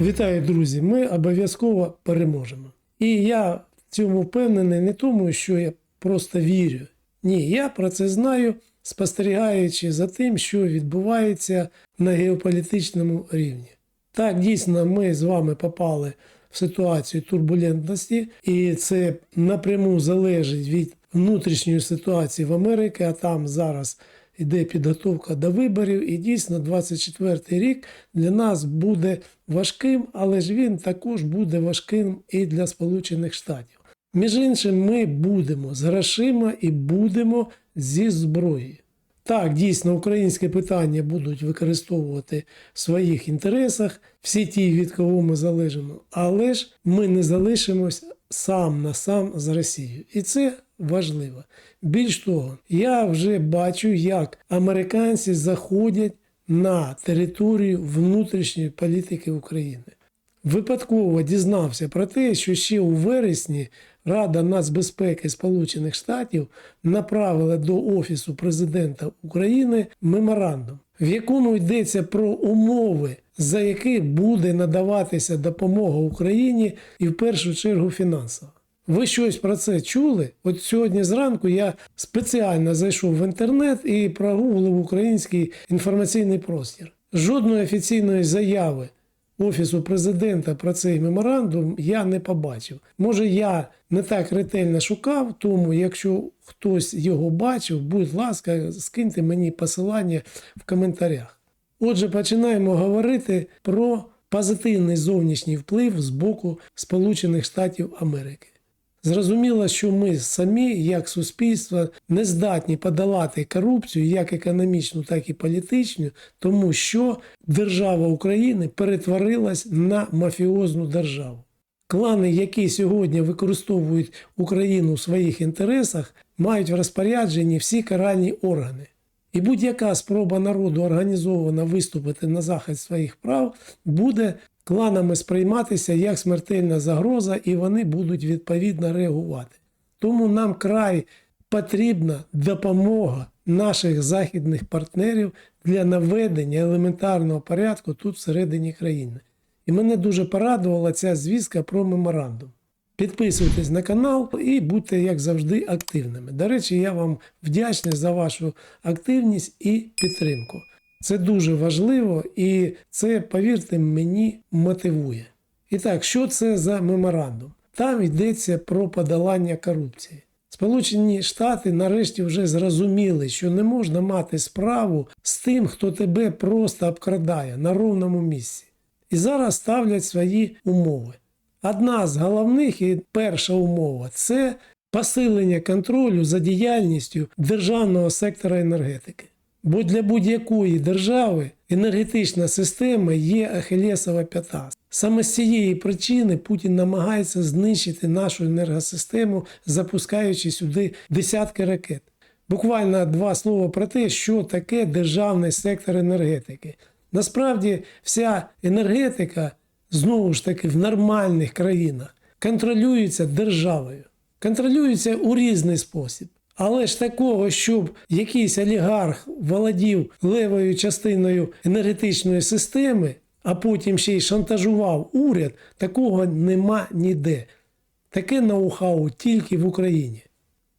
Вітаю, друзі! Ми обов'язково переможемо. І я в цьому впевнений не тому, що я просто вірю. Ні, я про це знаю, спостерігаючи за тим, що відбувається на геополітичному рівні. Так, дійсно, ми з вами попали в ситуацію турбулентності, і це напряму залежить від внутрішньої ситуації в Америці, а там зараз йде підготовка до виборів, і дійсно 24 рік для нас буде важким, але ж він також буде важким і для Сполучених Штатів. Між іншим, ми будемо з грошима і будемо зі зброєю. Так, дійсно, українське питання будуть використовувати в своїх інтересах, всі ті, від кого ми залежимо, але ж ми не залишимось сам на сам з Росією. І це важливо. Більш того, я вже бачу, як американці заходять на територію внутрішньої політики України. Випадково дізнався про те, що ще у вересні Рада нацбезпеки Сполучених Штатів направила до Офісу президента України меморандум, в якому йдеться про умови, за які буде надаватися допомога Україні і в першу чергу фінансово. Ви щось про це чули? От сьогодні зранку я спеціально зайшов в інтернет і прогуглив український інформаційний простір. Жодної офіційної заяви Офісу президента про цей меморандум я не побачив. Може, я не так ретельно шукав, тому якщо хтось його бачив, будь ласка, скиньте мені посилання в коментарях. Отже, починаємо говорити про позитивний зовнішній вплив з боку Сполучених Штатів Америки. Зрозуміло, що ми самі, як суспільство, не здатні подолати корупцію, як економічну, так і політичну, тому що держава України перетворилась на мафіозну державу. Клани, які сьогодні використовують Україну у своїх інтересах, мають в розпорядженні всі каральні органи. І будь-яка спроба народу організовано виступити на захист своїх прав буде кланами сприйматися як смертельна загроза, і вони будуть відповідно реагувати. Тому нам край потрібна допомога наших західних партнерів для наведення елементарного порядку тут всередині країни. І мене дуже порадувала ця звістка про меморандум. Підписуйтесь на канал і будьте, як завжди, активними. До речі, я вам вдячний за вашу активність і підтримку. Це дуже важливо і це, повірте мені, мотивує. І так, що це за меморандум? Там йдеться про подолання корупції. Сполучені Штати нарешті вже зрозуміли, що не можна мати справу з тим, хто тебе просто обкрадає на ровному місці. І зараз ставлять свої умови. Одна з головних і перша умова це посилення контролю за діяльністю державного сектора енергетики. Бо для будь-якої держави енергетична система є ахілесова п'ята. Саме з цієї причини Путін намагається знищити нашу енергосистему, запускаючи сюди десятки ракет. Буквально два слова про те, що таке державний сектор енергетики. Насправді, вся енергетика, знову ж таки, в нормальних країнах контролюється державою, контролюється у різний спосіб. Але ж такого, щоб якийсь олігарх володів левою частиною енергетичної системи, а потім ще й шантажував уряд, такого нема ніде. Таке ноу-хау тільки в Україні.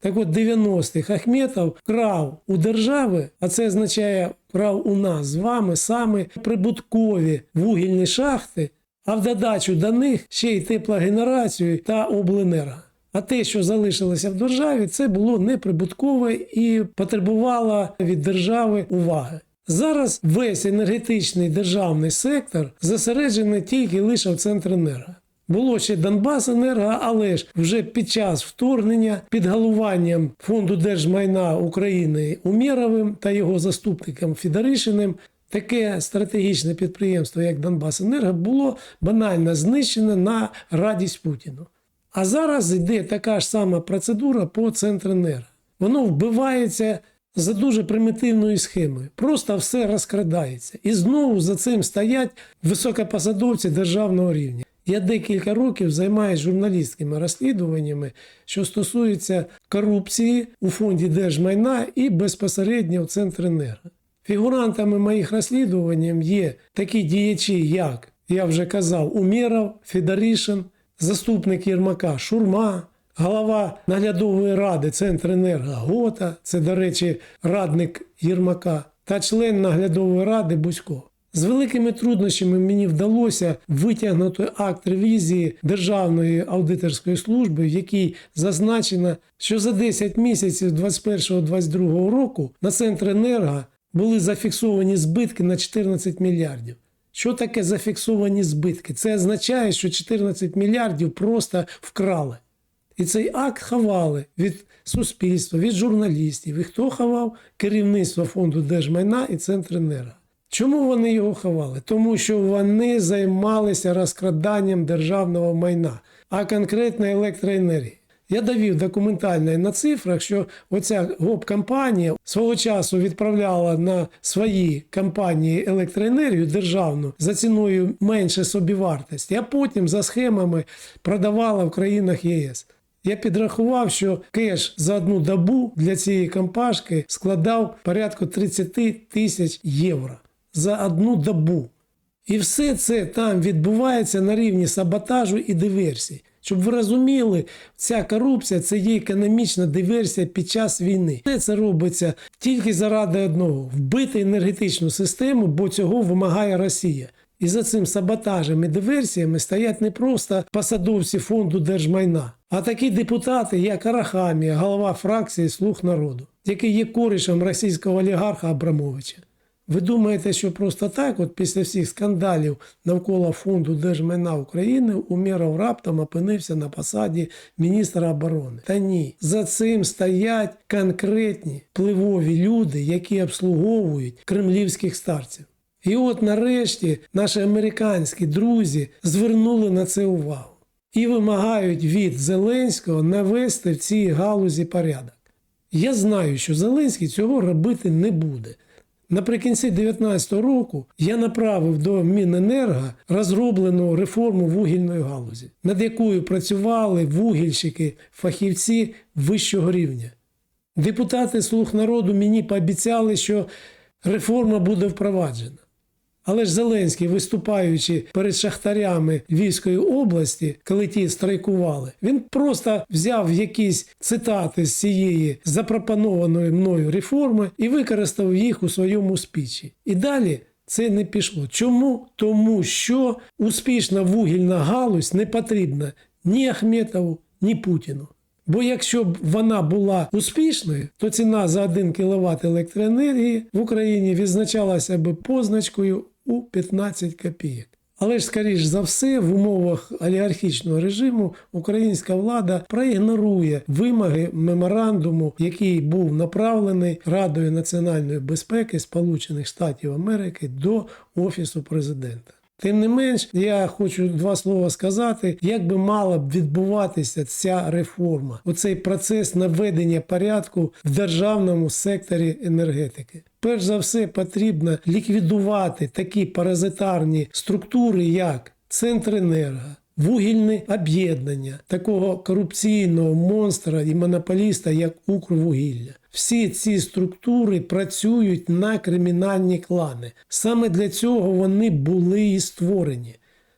Так от 90-х Ахметов крав у держави, а це означає крав у нас з вами саме прибуткові вугільні шахти, а в додачу до них ще й теплогенерацію та обленерго. А те, що залишилося в державі, це було неприбуткове і потребувало від держави уваги. Зараз весь енергетичний державний сектор зосереджений тільки лише в Центренерго. Було ще Донбасенерго, але ж вже під час вторгнення під головуванням Фонду держмайна України Умєровим та його заступником Фідоришиним таке стратегічне підприємство, як Донбасенерго, було банально знищене на радість Путіну. А зараз йде така ж сама процедура по Центренерго. Воно вбивається за дуже примітивною схемою. Просто все розкрадається. І знову за цим стоять високопосадовці державного рівня. Я декілька років займаюся журналістськими розслідуваннями, що стосуються корупції у фонді держмайна і безпосередньо в Центренерго. Фігурантами моїх розслідувань є такі діячі, як я вже казав, Умєров, Федорішин, заступник Єрмака Шурма, голова наглядової ради Центренерго Гота, це, до речі, радник Єрмака, та член наглядової ради Бузько. З великими труднощами мені вдалося витягнути акт ревізії Державної аудиторської служби, в якій зазначено, що за 10 місяців 2021-2022 року на Центренерго були зафіксовані збитки на 14 мільярдів. Що таке зафіксовані збитки? Це означає, що 14 мільярдів просто вкрали. І цей акт ховали від суспільства, від журналістів. І хто ховав? Керівництво фонду держмайна і Центренерго. Чому вони його ховали? Тому що вони займалися розкраданням державного майна, а конкретно електроенергії. Я довів документально на цифрах, що оця гоп-компанія свого часу відправляла на свої компанії електроенергію державну за ціною менше собівартості, а потім за схемами продавала в країнах ЄС. Я підрахував, що кеш за одну добу для цієї компашки складав порядку 30 тисяч євро за одну добу. І все це там відбувається на рівні саботажу і диверсії. Щоб ви розуміли, ця корупція це є економічна диверсія під час війни. Все це робиться тільки заради одного вбити енергетичну систему, бо цього вимагає Росія. І за цим саботажем і диверсіями стоять не просто посадовці фонду держмайна, а такі депутати, як Арахамія, голова фракції Слуг народу, який є корішем російського олігарха Абрамовича. Ви думаєте, що просто так, от після всіх скандалів навколо фонду держмайна України Умєров раптом опинився на посаді міністра оборони? Та ні, за цим стоять конкретні впливові люди, які обслуговують кремлівських старців. І от нарешті наші американські друзі звернули на це увагу і вимагають від Зеленського навести в цій галузі порядок. Я знаю, що Зеленський цього робити не буде. Наприкінці 2019 року я направив до Міненерго розроблену реформу вугільної галузі, над якою працювали вугільщики, фахівці вищого рівня. Депутати Слуг народу мені пообіцяли, що реформа буде впроваджена. Але ж Зеленський, виступаючи перед шахтарями Львівської області, коли ті страйкували, він просто взяв якісь цитати з цієї запропонованої мною реформи і використав їх у своєму спічі. І далі це не пішло. Чому? Тому що успішна вугільна галузь не потрібна ні Ахметову, ні Путіну. Бо якщо б вона була успішною, то ціна за 1 кВт електроенергії в Україні відзначалася б позначкою у 15 копійок. Але ж, скоріш за все, в умовах олігархічного режиму українська влада проігнорує вимоги меморандуму, який був направлений Радою національної безпеки Сполучених Штатів Америки до Офісу президента. Тим не менш, я хочу два слова сказати, як би мала б відбуватися ця реформа, оцей процес наведення порядку в державному секторі енергетики. Перш за все, потрібно ліквідувати такі паразитарні структури, як Центренерго, вугільне об'єднання такого корупційного монстра і монополіста, як Укрвугілля. Всі ці структури працюють на кримінальні клани. Саме для цього вони були і створені.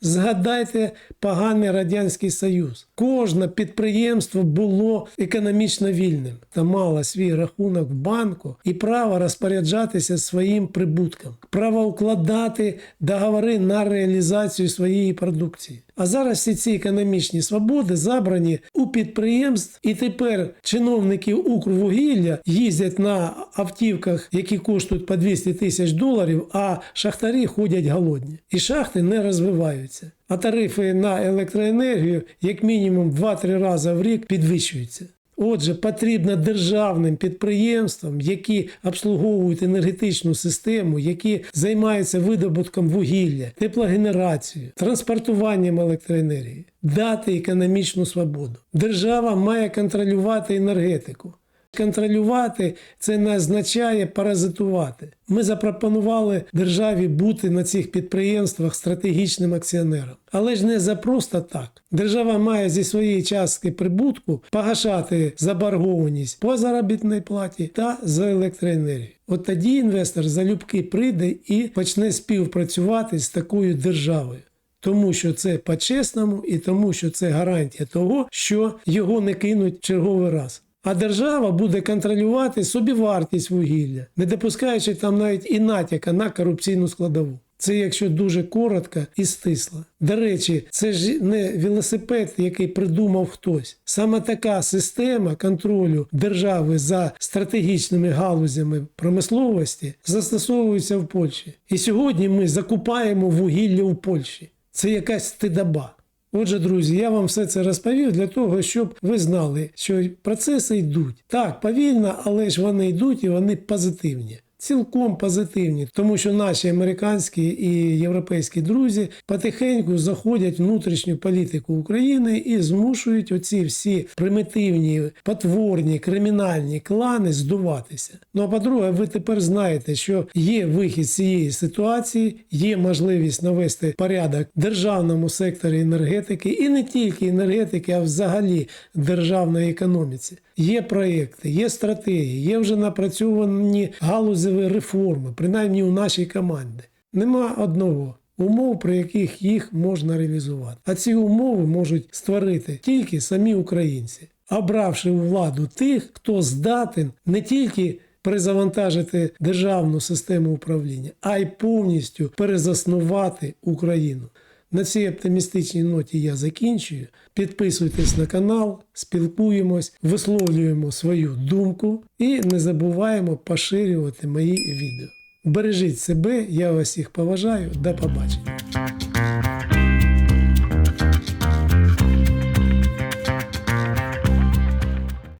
Згадайте поганий Радянський Союз. Кожне підприємство було економічно вільним та мало свій рахунок в банку і право розпоряджатися своїм прибутком, право укладати договори на реалізацію своєї продукції. А зараз всі ці економічні свободи забрані у підприємств, і тепер чиновники Укрвугілля їздять на автівках, які коштують по 200 тисяч доларів, а шахтарі ходять голодні. І шахти не розвиваються. А тарифи на електроенергію як мінімум 2-3 рази в рік підвищуються. Отже, потрібно державним підприємствам, які обслуговують енергетичну систему, які займаються видобутком вугілля, теплогенерацією, транспортуванням електроенергії, дати економічну свободу. Держава має контролювати енергетику. Контролювати це не означає паразитувати. Ми запропонували державі бути на цих підприємствах стратегічним акціонером. Але ж не за просто так. Держава має зі своєї частки прибутку погашати заборгованість по заробітній платі та за електроенергію. От тоді інвестор залюбки прийде і почне співпрацювати з такою державою. Тому що це по-чесному і тому, що це гарантія того, що його не кинуть черговий раз. А держава буде контролювати собівартість вугілля, не допускаючи там навіть і натяка на корупційну складову. Це якщо дуже коротко і стисло. До речі, це ж не велосипед, який придумав хтось. Саме така система контролю держави за стратегічними галузями промисловості застосовується в Польщі. І сьогодні ми закупаємо вугілля у Польщі. Це якась стидоба. Отже, друзі, я вам все це розповів для того, щоб ви знали, що процеси йдуть. Так, повільно, але ж вони йдуть і вони позитивні. Цілком позитивні, тому що наші американські і європейські друзі потихеньку заходять в внутрішню політику України і змушують оці всі примітивні, потворні, кримінальні клани здуватися. Ну а по-друге, ви тепер знаєте, що є вихід з цієї ситуації, є можливість навести порядок в державному секторі енергетики і не тільки енергетики, а взагалі державної економіці. Є проекти, є стратегії, є вже напрацьовані галузеві реформи, принаймні у нашій команді. Нема одного умов, при яких їх можна реалізувати. А ці умови можуть створити тільки самі українці, обравши у владу тих, хто здатен не тільки перезавантажити державну систему управління, а й повністю перезаснувати Україну. На цій оптимістичній ноті я закінчую. Підписуйтесь на канал, спілкуємось, висловлюємо свою думку і не забуваємо поширювати мої відео. Бережіть себе, я вас всіх поважаю. До побачення.